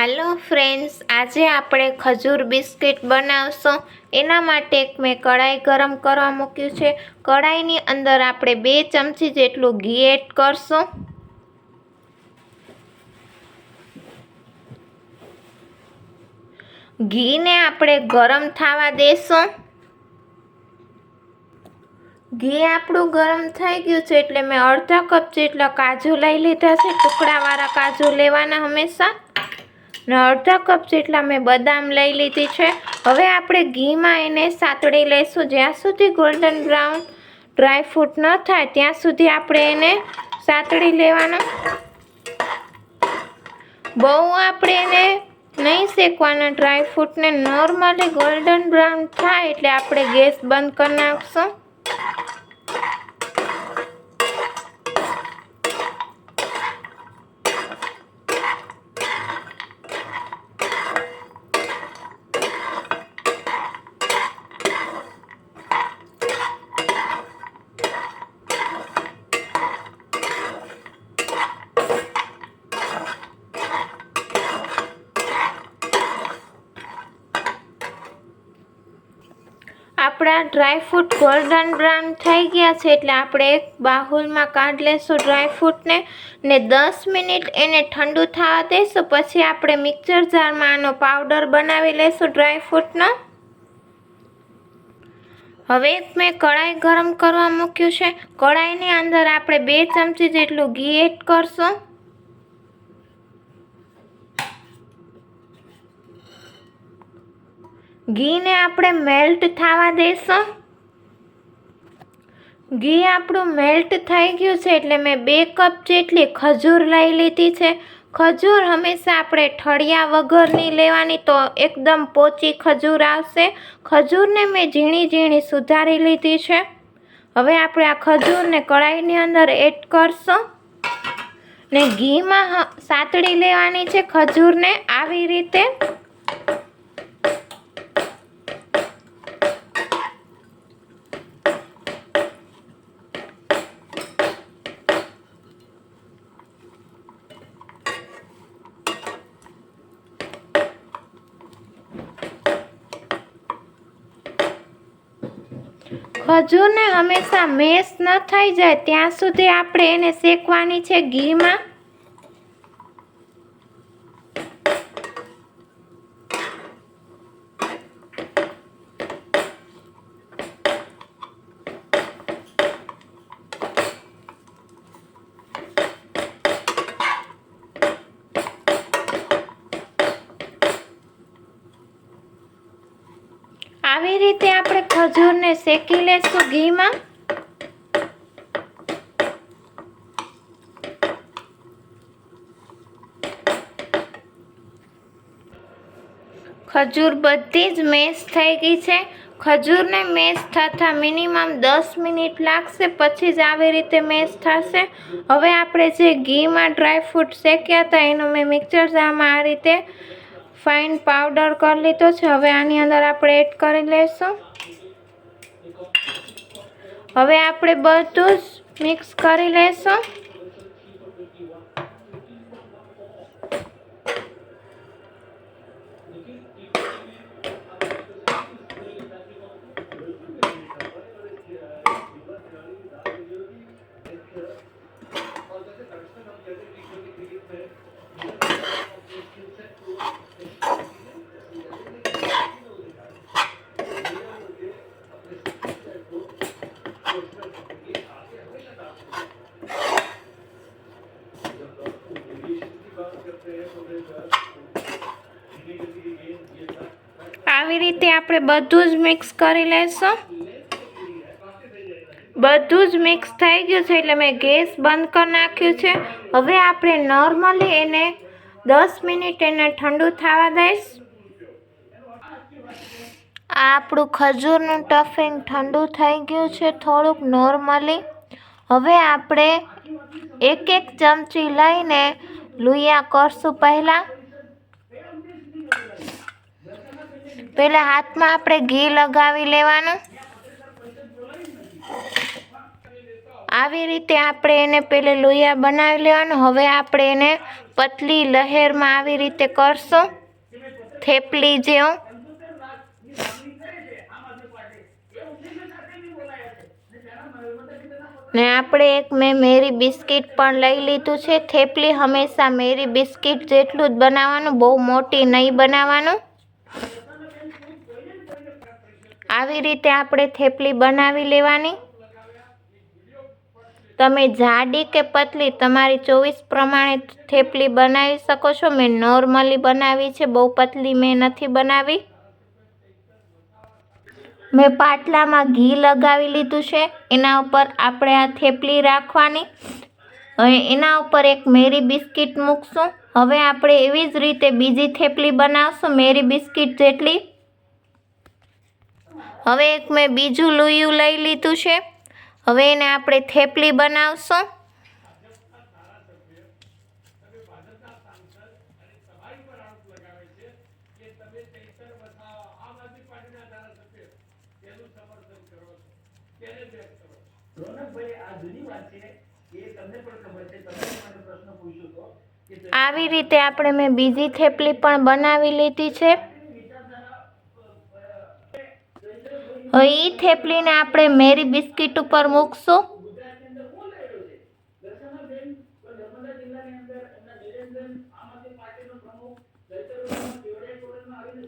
હાલો friends, આજે આપણે ખજૂર બિસ્કિટ બનાવશું. એના માટે મેં કઢાઈ ગરમ કરવા મૂક્યું છે. કઢાઈની અંદર આપણે બે ચમચી જેટલું ઘી એડ કરશું. ઘીને આપણે ગરમ થવા દેશું. ઘી આપણું ગરમ થઈ ગયું છે એટલે મેં અડધા કપ જેટલા કાજુ લઈ લીધા છે. ટુકડાવાળા કાજુ લેવાના હંમેશા. ને અડધા કપ જેટલા મેં બદામ લઈ લીધી છે. હવે આપણે ઘીમાં એને સાતળી લઈશું. જ્યાં સુધી ગોલ્ડન બ્રાઉન ડ્રાય ફ્રૂટ ન થાય, ત્યાં સુધી આપણે એને સાતળી લેવાનો. બહુ આપણે એને નહીં શેકવાના. ડ્રાય ફ્રૂટને નોર્મલી ગોલ્ડન બ્રાઉન થાય એટલે આપણે ગેસ બંધ કરી નાખશું. આપણા ડ્રાયફ્રૂટ ગોલ્ડન બ્રાઉન થઈ ગયા છે એટલે આપણે એક બાહુલમાં કાઢી લેશું ડ્રાયફ્રૂટને ને દસ મિનિટ એને ઠંડુ થવા દઈશું પછી આપણે મિક્સર જારમાં આનો પાવડર બનાવી લઈશું ડ્રાયફ્રૂટનો હવે મેં કઢાઈ ગરમ કરવા મૂક્યું છે. કઢાઈની અંદર આપણે બે ચમચી જેટલું ઘી એડ કરશું. ઘીને આપણે મેલ્ટ થવા દેશું. ઘી આપણું મેલ્ટ થઈ ગયું છે એટલે મેં બે કપ જેટલી ખજૂર લઈ લીધી છે. ખજૂર હંમેશા આપણે ઠળિયા વગરની લેવાની તો એકદમ પોચી ખજૂર આવશે. ખજૂરને મેં ઝીણી ઝીણી સુધારી લીધી છે. હવે આપણે આ ખજૂરને કડાઈની અંદર એડ કરશું. ને ઘીમાં સાતડી લેવાની છે ખજૂરને આવી રીતે. ખજૂરને હંમેશા મેશ ન થઈ જાય ત્યાં સુધી આપણે એને શેકવાની છે ઘીમાં આવી રીતે આપણે ખજૂરને શેકી લેશું ઘીમાં? ખજૂર બધી જ મેશ થઈ ગઈ છે. ખજૂરને મેશ થતાં મિનિમમ દસ મિનિટ લાગશે, પછી જ આવી રીતે મેશ થશે. હવે આપણે જે ઘીમાં ડ્રાયફ્રૂટ શેક્યા હતા, એનો મેં મિક્સર જારમાં આ રીતે ફાઇન પાવડર કરી લીધો છે. હવે આની અંદર આપણે એડ કરી લઈશું હવે આપણે બધું જ મિક્સ કરી લઈશું. આપણે બધું જ મિક્સ કરી લઈશું બધું જ મિક્સ થઈ ગયું છે એટલે મેં ગેસ બંધ કરી નાખ્યું છે. હવે આપણે નોર્મલી એને દસ મિનિટ એને ઠંડુ થવા દઈશ. આ આપણું ખજૂરનું ટફિંગ ઠંડુ થઈ ગયું છે થોડુંક નોર્મલી હવે આપણે એક એક ચમચી લઈને લુયા કરશું પહેલાં. પહેલાં હાથમાં આપણે ઘી લગાવી લેવાનું. આવી રીતે આપણે એને પેલે લોહીયા બનાવી લેવાનું. હવે આપણે એને પતલી લહેરમાં આવી રીતે કરશો. થેપલી જેવું. ને આપણે એક મેં મેરી બિસ્કિટ પણ લઈ લીધું છે. થેપલી હંમેશા મેરી બિસ્કિટ જેટલું જ બનાવવાનું, બહુ મોટી નહીં બનાવવાનું. આવી રીતે આપણે થેપલી બનાવી લેવાની. તમે જાડી કે પતલી, તમારી ચોવીસ પ્રમાણે થેપલી બનાવી શકો છો. મેં નોર્મલી બનાવી છે, બહુ પતલી મેં નથી બનાવી. મેં પાટલામાં ઘી લગાવી લીધું છે. એના ઉપર આપણે આ થેપલી રાખવાની. હવે એના ઉપર એક મેરી બિસ્કિટ મૂકશું. હવે આપણે એવી જ રીતે બીજી થેપલી બનાવશું. મેરી બિસ્કિટ જેટલી હવે એક મેં બીજું લુયું લઈ લીધું છે. હવે એને આપણે થેપલી બનાવશું. આવી રીતે આપણે મેં બીજી થેપલી પણ બનાવી લીધી છે. હવે એ થેપલીને આપણે મેરી બિસ્કિટ ઉપર મૂકશું.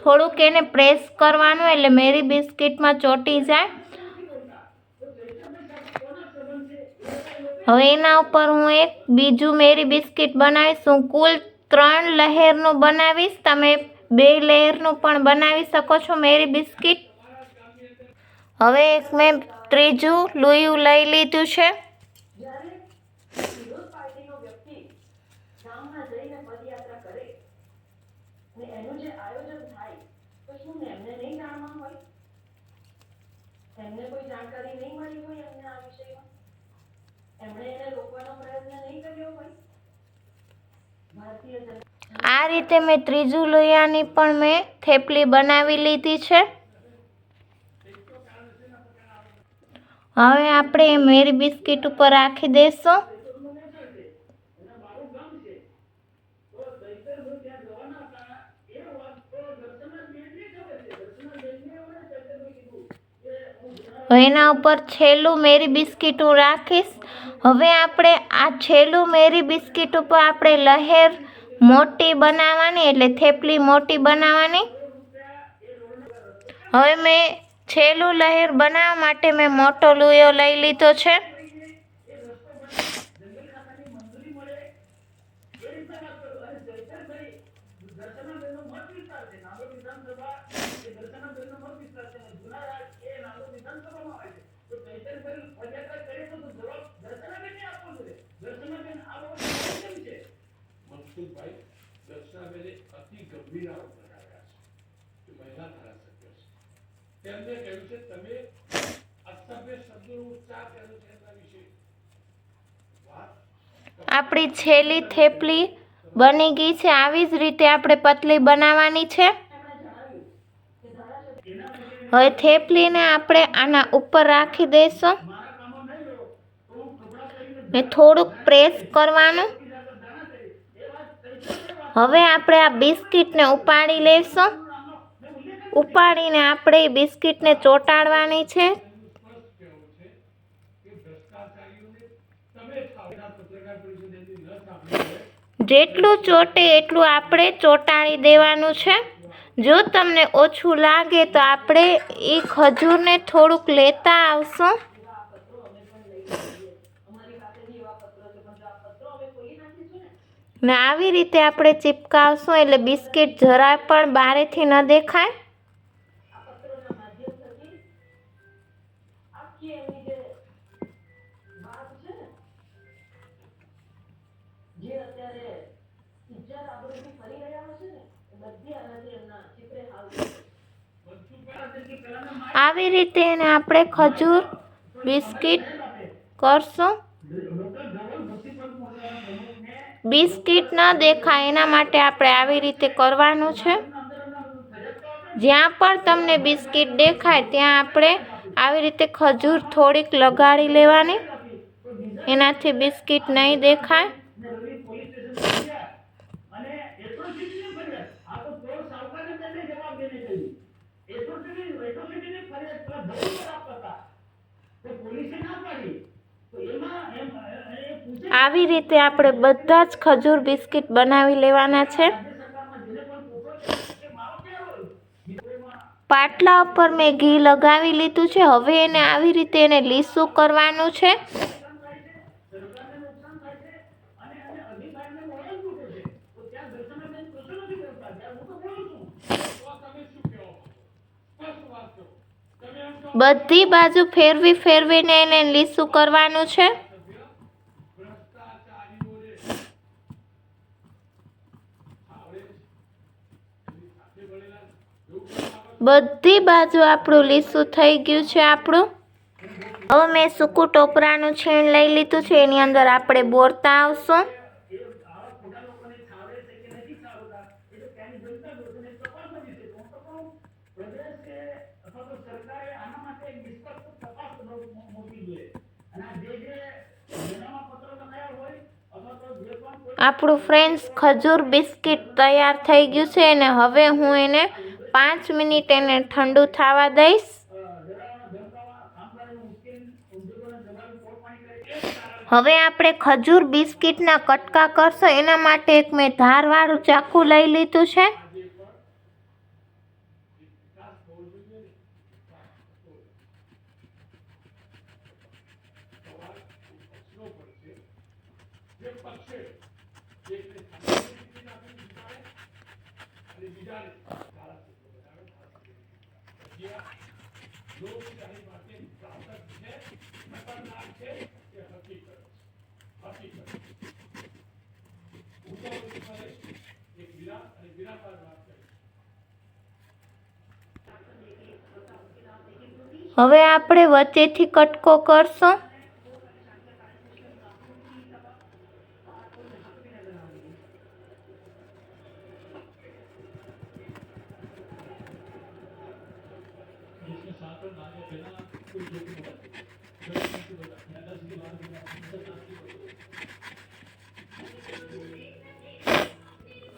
થોડુંક એને પ્રેસ કરવાનું એટલે મેરી બિસ્કિટમાં ચોટી જાય. હવે એના ઉપર હું એક બીજું મેરી બિસ્કિટ બનાવીશ. હું કુલ ત્રણ લહેરનું બનાવીશ. તમે બે લહેરનું પણ બનાવી શકો છો મેરી બિસ્કિટ. હવે એક મેં ત્રીજું લુયું લઈ લીધું છે. એમને કોઈ જાણકારી નહીં મળી હોય એમને આ વિષયમાં? એમણે એને રોકવાનો પ્રયત્ન નહીં કર્યો હોય? ભારતીય આ રીતે મેં ત્રીજું લોયાની પણ મેં થેપલી બનાવી લીધી છે. હવે આપણે મેરી બિસ્કિટ ઉપર રાખી દઈશું એના ઉપર છેલ્લું મેરી બિસ્કિટ હું રાખીશ. હવે આપણે આ છેલ્લું મેરી બિસ્કિટ ઉપર આપણે લહેર મોટી બનાવવાની, એટલે થેપલી મોટી બનાવવાની. હવે મેં છેલ્લું લહેર બનાવવા માટે મેં મોટો લુયો લઈ લીધો છે. આરોપ લગાવ્યા છે કે મહિલા ધારાસભ્ય છે તેમને કહ્યું છે તમે અસભ્ય શબ્દોનો ઉચ્ચાર કર્યો છે એના વિશે. આપણી છેલ્લી થેપલી બની ગઈ છે. આવી જ રીતે આપણે પતલી બનાવવાની છે. હવે થેપલીને આપણે આના ઉપર રાખી દઈશું. ને થોડુંક પ્રેસ કરવાનું. હવે આપણે આ બિસ્કિટને ઉપાડી લઈશું. ઉપાડીને આપણે બિસ્કિટને ચોંટાડવાની છે. જેટલું ચોટે એટલું આપણે ચોંટાડી દેવાનું છે. જો તમને ઓછું લાગે તો આપણે એ ખજૂરને થોડુંક લેતા આવશું. ને આવી રીતે આપણે ચિપકાવશું એટલે બિસ્કિટ જરા પણ બારેથી ન દેખાય. આવી રીતે એને આપણે ખજૂર, બિસ્કિટ કરશું. બિસ્કિટ ન દેખાય એના માટે આપણે આવી રીતે કરવાનું છે. જ્યાં પણ તમને બિસ્કિટ દેખાય, ત્યાં આપણે આવી રીતે ખજૂર થોડીક લગાડી લેવાની. એનાથી બિસ્કિટ નહીં દેખાય આ તો ચોર સાવકારને તેને જવાબ દેને કહ્યું એટ્રોસિટી એટ્રોસિટીની ફરિયાદ પેલા ભાઈ પર આપતા હતા તો પોલીસે ના પાડી તો એમાં એમ એ- એ પૂછે આવી રીતે આપણે બધા જ ખજૂર બિસ્કિટ બનાવી લેવાના છે. પાટલા ઉપર મેં ઘી લગાવી લીધું છે. હવે એને આવી રીતે એને લીસું કરવાનું છે. બધી બાજુ ફેરવી ફેરવીને એને લીસું કરવાનું છે અને અધિકારીને મોરલ તૂટે છે તો ત્યાં દર્શનાબેન કશું નથી કરતા ત્યાં હું તો બોલું છું તો તમે શું કહો સ્પષ્ટ વાત કરો તમે એમ કહો બધી બાજુ ફેરવી ફેરવીને એને લીસું કરવાનું છે સભ્ય ભ્રષ્ટાચારીઓને આવડે છે એની સાથે ભણેલા એવું કરવા બધી બાજુ આપણું લીસું થઈ ગયું છે આપણું. હવે મેં સૂકું ટોપરાનું છીણ લઈ લીધું છે. એની અંદર આપણે બોરતા આવશું. આપણું ફ્રેન્ડ્સ ખજૂર બિસ્કિટ તૈયાર થઈ ગયું છે. અને હવે હું એને પાંચ મિનિટ એને ઠંડુ થવા દઈશ. હવે આપણે ખજૂર બિસ્કિટના કટકા કરશો. એના માટે એક મેં ધારવાળું ચાકુ લઈ લીધું છે. હવે આપણે વચ્ચેથી કટકો કરશું.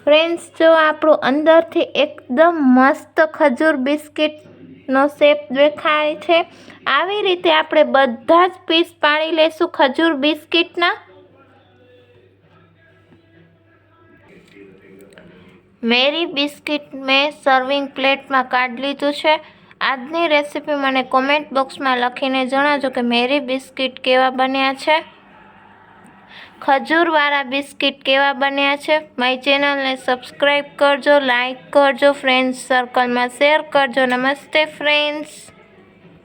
ફ્રેન્ડ્સ જો આપણું અંદરથી એકદમ મસ્ત ખજૂર બિસ્કિટનો શેપ દેખાય છે, આવી રીતે આપણે બધા જ પીસ પાડી લેશું ખજૂર બિસ્કિટના. મેરી બિસ્કિટ મેં સર્વિંગ પ્લેટમાં કાઢી લીધું છે. આજની રેસીપી મને કોમેન્ટ બોક્સમાં લખીને જણાવજો કે મેરી બિસ્કિટ કેવા બન્યા છે? ખજૂરવાળા બિસ્કિટ કેવા બન્યા છે? મારી ચેનલને સબસ્ક્રાઈબ કરજો લાઈક કરજો ફ્રેન્ડ્સ સર્કલમાં શેર કરજો. નમસ્તે ફ્રેન્ડ્સ